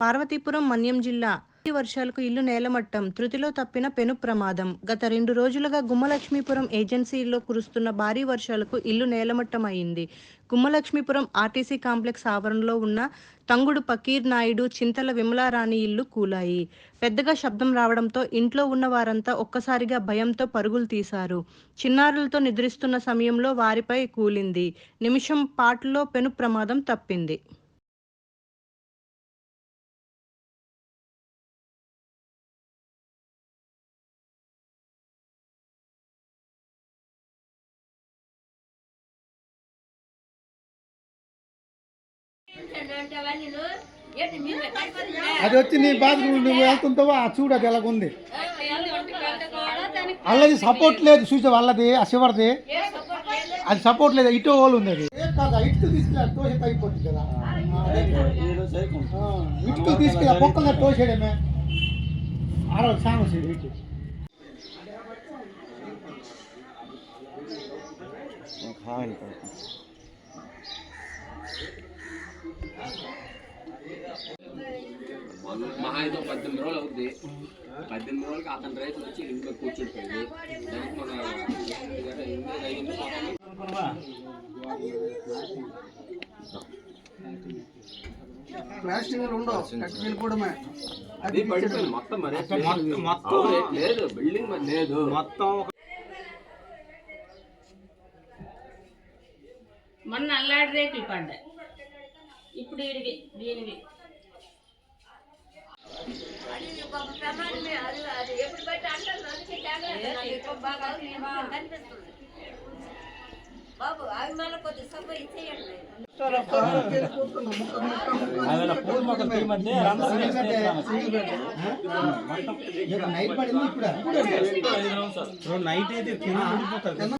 పార్వతీపురం మన్యం జిల్లా. వర్షాలకు ఇల్లు నేలమట్టం తృతిలో తప్పిన పెను ప్రమాదం. గత రెండు రోజులుగా గుమ్మలక్ష్మీపురం ఏజెన్సీలో కురుస్తున్న భారీ వర్షాలకు ఇల్లు నేలమట్టం అయింది గుమ్మలక్ష్మీపురం ఆర్టీసీ కాంప్లెక్స్ ఆవరణలో ఉన్న తంగుడు పకీర్ నాయుడు చింతల విమలారాణి ఇల్లు కూలాయి. పెద్దగా శబ్దం రావడంతో ఇంట్లో ఉన్న వారంతా ఒక్కసారిగా భయంతో పరుగులు తీశారు. చిన్నారులతో నిద్రిస్తున్న సమయంలో వారిపై కూలింది. నిమిషం పాటులో పెను ప్రమాదం తప్పింది. అది వచ్చి నీ బాత్రూమ్ నువ్వు వెళ్తుంటావో ఆ చూడు అది ఎలాగుంది. అల్లది సపోర్ట్ లేదు చూసావు? అల్లది ఆ చివరిది అది సపోర్ట్ లేదు ఇటు వాళ్ళు ఉంది అది. ఏ కాదు ఆ ఇటుకు తీసుకెళ్ళి తోసేది అయిపోతుంది కదా. ఇటుకు తీసుకెళ్ళి పొక్కగా తోసేయడమే. ఆరో సాంగ్ వచ్చేది ఇటు. మహా అయితే పద్దెనిమిది రోజులు అవుద్ది. పద్దెనిమిది రోజులకి అతని రైతు వచ్చి ఇంట్లో కూర్చుండిపోయింది దానికి మన అయింది ప్లాస్టిక్ ఉండవు. వెళ్ళిపోవడమే అది పడిపోయింది. మొత్తం మరి. లేదు. బిల్డింగ్ మరి లేదు. మొత్తం మొన్న అల్లాడి రేకులు పడ్డాయి ఇప్పుడు ఇడివి దీనివి. బాబు అవి మళ్ళీ కొద్ది సబ్బు ఇచ్చేయండి నైట్ పడింది ఇప్పుడు నైట్ అయితే